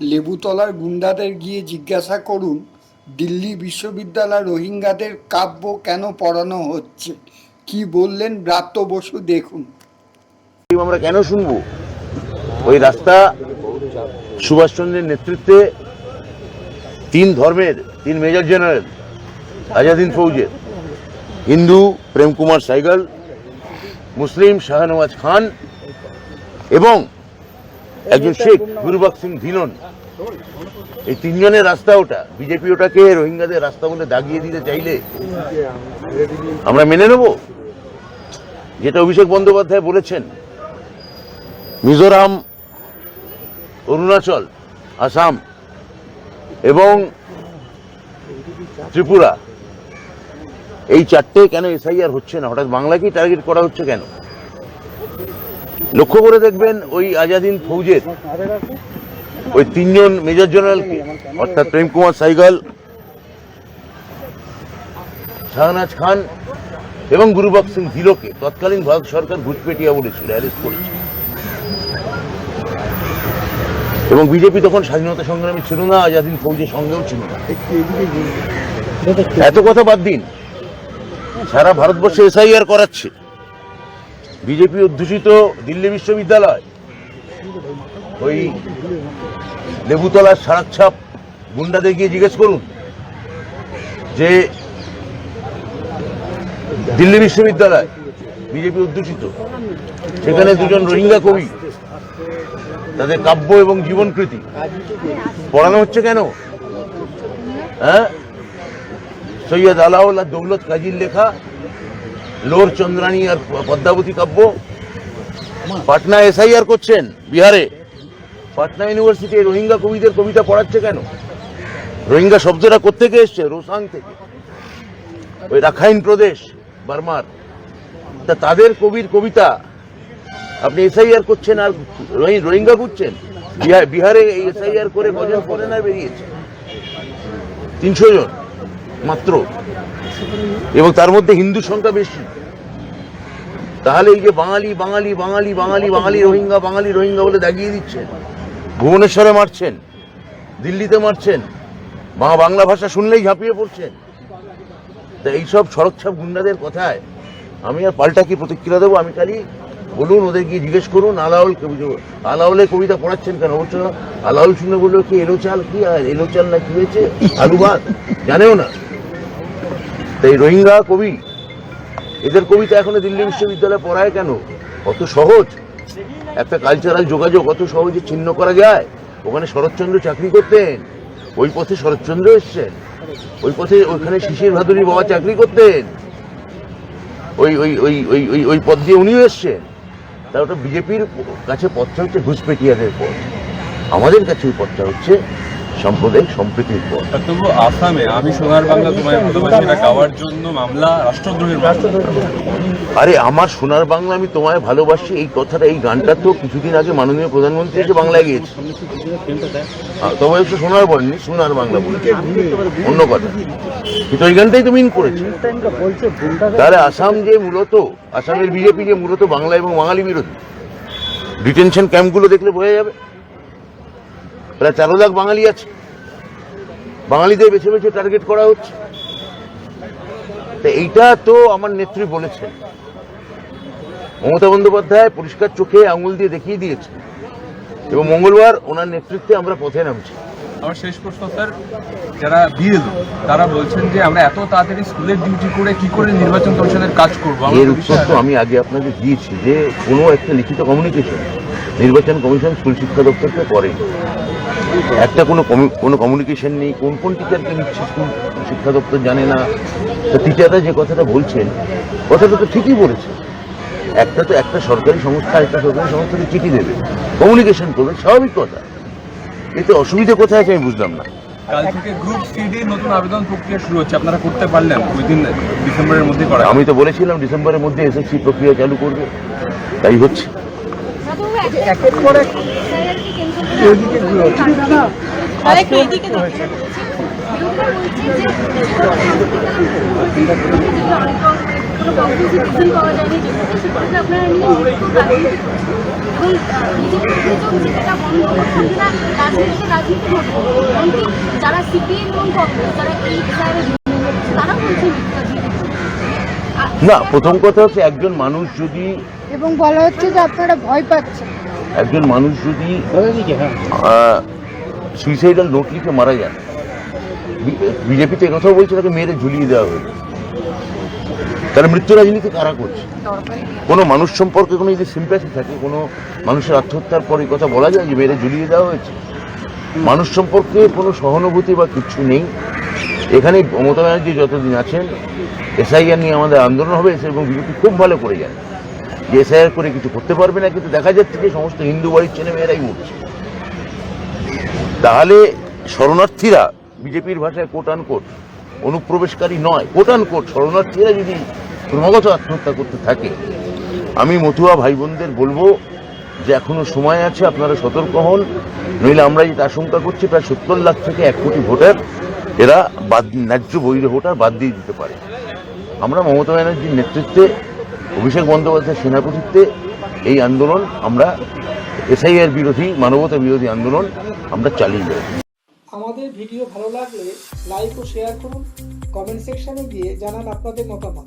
লেবুতলার গুন্ডাদের গিয়ে জিজ্ঞাসা করুন, দিল্লি বিশ্ববিদ্যালয় রোহিঙ্গাদের কাব্য কেন পড়ানো হচ্ছে? কি বললেন ব্রাত্য বসু দেখুন। আমরা কেন শুনব? ওই রাস্তা সুভাষচন্দ্রের নেতৃত্বে তিন ধর্মের, তিন মেজর জেনারেল, আজাদিন ফৌজের, হিন্দু প্রেম কুমার সাইগাল, মুসলিম শাহনওয়াজ খান এবং একজন শেখ গুরুবক সিং ধিলন। এই তিনজনের রাস্তা ওটা। বিজেপি ওটাকে রোহিঙ্গাদের রাস্তা বলে দাগিয়ে দিতে চাইলে আমরা মেনে নেব? যেটা অভিষেক বন্দ্যোপাধ্যায় বলেছেন মিজোরাম অরুণাচল আসাম এবং ত্রিপুরা। এই চারটে কেন এসআইআর হচ্ছে না? হঠাৎ বাংলাকেই টার্গেট করা হচ্ছে কেন? লক্ষ্য করে দেখবেন ওই আজাদিন ফৌজের ওই তিনজন মেজর জেনারেলকে অর্থাৎ প্রেম কুমার সাইগাল, শাহনাজ খান এবং গুরুবক সিং ধিলোকে তৎকালীন ভারত সরকার ঘুষপেটিয়া বলেছিল অ্যারেস্ট করেছে। এবং বিজেপি তখন স্বাধীনতা সংগ্রামী ছিল না, আজাদিন ফৌজের সঙ্গেও ছিল না। এত কথা বাদ দিন, সারা ভারতবর্ষে এসআইআর করাচ্ছে। বিজেপি অধ্যুষিত দিল্লি বিশ্ববিদ্যালয়। ওই লেবুতলার সারাচ্ছাপ গুন্ডাদের গিয়ে জিজ্ঞেস করুন যে দিল্লি বিশ্ববিদ্যালয় বিজেপি অধ্যুষিত। সেখানে দুজন রোহিঙ্গা কবি, তাদের কাব্য এবং জীবনকৃতি। পড়ানো হচ্ছে কেন? হ্যাঁ? সৈয়দ আলাউল্লাহ দৌলত কাজীর লেখা লোর চন্দ্রাণী আর পদ্মাবতী কাব্য? পাটনা এসআইআর করছেন বিহারে। পাটনা ইউনিভার্সিটি রোহিঙ্গা কবিদের কবিতা পড়াচ্ছে কেন? রোহিঙ্গা শব্দটা কোথেকে এসছে? রোসাং থেকে। ওই রাখাইন প্রদেশ, বার্মার। তা তাদের কবির কবিতা আপনি এসআইআর করছেন আর রোহি- রোহিঙ্গা খুঁজছেন বিহার- এসআইআর করে কজন ফরেনার বেরিয়েছে? তিনশো জন। মাত্র। এবং তার মধ্যে হিন্দু সংখ্যা বেশি। তাহলে এই যে বাঙালি বাঙালি বাঙালি বাঙালি বাঙালি রোহিঙ্গা বাঙালি রোহিঙ্গা বলে দাগিয়ে দিচ্ছেন। ভুবনেশ্বরে মারছেন, দিল্লিতে মারছেন মা বাংলা ভাষা শুনলেই ঝাঁপিয়ে পড়ছেন। তা এইসব সড়কছাপ গুন্ডাদের কথায় আমি আর পাল্টা কি প্রতিক্রিয়া দেবো? আমি খালি বলুন, ওদের গিয়ে জিজ্ঞেস করুন, আলাউল কবি আলাউলের কবিতা পড়াচ্ছেন কেন? অবশ্য আলাউল শুনে বলল কি এলো চাল কি আর এলো চাল না কি হয়েছে? আলু ভাত জানেও না। তাই রোহিঙ্গা কবি, এদের কবিতা এখনও দিল্লি বিশ্ববিদ্যালয়ে পড়ায় কেন? কত সহজ। একটা কালচারাল যোগাযোগ কত সহজে ছিন্ন করা যায়। ওখানে শরৎচন্দ্র চাকরি করতেন, ওই পথে শরৎচন্দ্র এসছেন, ওই পথে ওইখানে শিশির ভাদুরী বাবা চাকরি করতেন, ওই ওই ওই ওই ওই ওই পথ দিয়ে উনিও এসছেন। তা ওটা বিজেপির কাছে পথটা হচ্ছে ঘুষপেটিয়াদের পথ। আমাদের কাছে ওই পথটা হচ্ছে সাম্প্রদায়িক সম্প্রীতির পথ। তবু আসামে আমি সোনার বাংলা তোমায় ভালোবাসি এটা গাওয়ার জন্য মামলা রাষ্ট্রদ্রোহের আরে আমার সোনার বাংলা আমি তোমায় ভালোবাসি এই কথাটা এই গানটা তো কিছুদিন আগে মাননীয় প্রধানমন্ত্রী এসে বাংলায় গিয়েছে। তোমায় একটু সোনার বলেনি সোনার বাংলা বলেছে অন্য কথা। কিন্তু ওই গানটাই তো মিন করেছে। তাহলে আসাম যে মূলত আসামের বিজেপি যে মূলত বাংলা এবং বাঙালি বিরোধী ডিটেনশন ক্যাম্পগুলো দেখলে বোঝা যাবে। প্রায় তেরো লাখ বাঙালি আছে। বাঙালিদের বেছে বেছে টার্গেট করা হচ্ছে। তা এইটা তো আমার নেত্রী বলেছেন। মমতা বন্দ্যোপাধ্যায় পরিষ্কার চোখে আঙুল দিয়ে দেখিয়ে দিয়েছে এবং মঙ্গলবার ওনার নেতৃত্বে আমরা পথে নামছি। আমার শেষ প্রশ্ন স্যার যারা বিএল তারা বলছেন যে আমরা এত তাড়াতাড়ি স্কুলের ডিউটি করে কি করে নির্বাচন কমিশনের কাজ করব? এর উত্তর তো আমি আগে আপনাকে দিয়েছি যে কোনো একটা লিখিত কমিউনিকেশন নির্বাচন কমিশন স্কুল শিক্ষা দপ্তরকে করে। একটা কোনো কোনো কমিউনিকেশন নেই কোন কোন টিচারকে নিচ্ছে স্কুল শিক্ষা দপ্তর জানে না। তো টিচাররা যে কথাটা বলছেন কথাটা তো ঠিকই বলেছে। একটা তো একটা সরকারি সংস্থা একটা সরকারি সংস্থাকে চিঠি দেবে। কমিউনিকেশন করবে স্বাভাবিক কথা। এতে অসুবিধা কোথায় আছে আমি বুঝলাম না। কাল থেকে গ্রুপ সিডি নতুন আবেদন প্রক্রিয়া শুরু হচ্ছে। আপনারা করতে পারলেন উইদিন ডিসেম্বরের মধ্যে করা। আমি তো বলেছিলাম ডিসেম্বরের মধ্যে এসএসসি প্রক্রিয়া চালু করবে। তাই হচ্ছে। একের পর এক এদিকে আরেকটু এদিকে কোনো conclusive পাওয়া যায়নি আপনারা নিয়ে বন্ধ না রাজনীতি এমনকি যারা সিপিএম এবং কংগ্রেস যারা এই তারা বলছে মিথ্যা জিনিস। আর না প্রথম কথা হচ্ছে একজন মানুষ যদি এবং বলা হচ্ছে যে আপনারা ভয় পাচ্ছেন একজন মানুষ যদি সুইসাইডাল নোট লিখে মারা যান বিজেপিতে একথাও বলছে তাকে মেরে ঝুলিয়ে দেওয়া হয়েছে তাহলে মৃত্যু রাজনীতি কারা করছে? কোনো মানুষ সম্পর্কে কোনো যদি সিম্প্যাথি থাকে, কোনো মানুষের আত্মহত্যার পর এই কথা বলা যায় যে মেরে ঝুলিয়ে দেওয়া হয়েছে? মানুষ সম্পর্কে কোনো সহানুভূতি বা কিছু নেই। এখানে মমতা ব্যানার্জি যতদিন আছেন, এসআইআর নিয়ে আমাদের আন্দোলন হবে এবং বিজেপি খুব ভালো করে জানে। যে এসআইআর করে কিছু করতে পারবে না, কিন্তু দেখা যাচ্ছে যে সমস্ত হিন্দু বাড়ির ছেলে মেয়েরাই উঠছে তাহলে শরণার্থীরা বিজেপির ভাষায় কোট অনুপ্রবেশকারী নয়। কোট শরণার্থীরা যদি ক্রমাগত আত্মহত্যা করতে থাকে। আমি মতুয়া ভাই বোনদের বলব যে এখনও সময় আছে, আপনারা সতর্ক হন, নইলে আমরা যেটা আশঙ্কা করছি, প্রায় সত্তর লাখ থেকে এক কোটি ভোটার এরা বাদ, ন্যায্য বৈধ ভোটার বাদ দিয়ে দিতে পারে। আমরা মমতা ব্যানার্জির নেতৃত্বে, অভিষেক বন্দ্যোপাধ্যায়ের সেনাপতিত্বে এই আন্দোলন আমরা এসআইআর বিরোধী, মানবতা বিরোধী আন্দোলন আমরা চালিয়ে যাই আমাদের ভিডিও ভালো লাগলে লাইক ও শেয়ার করুন। কমেন্ট সেকশনে গিয়ে জানান আপনাদের মতামত।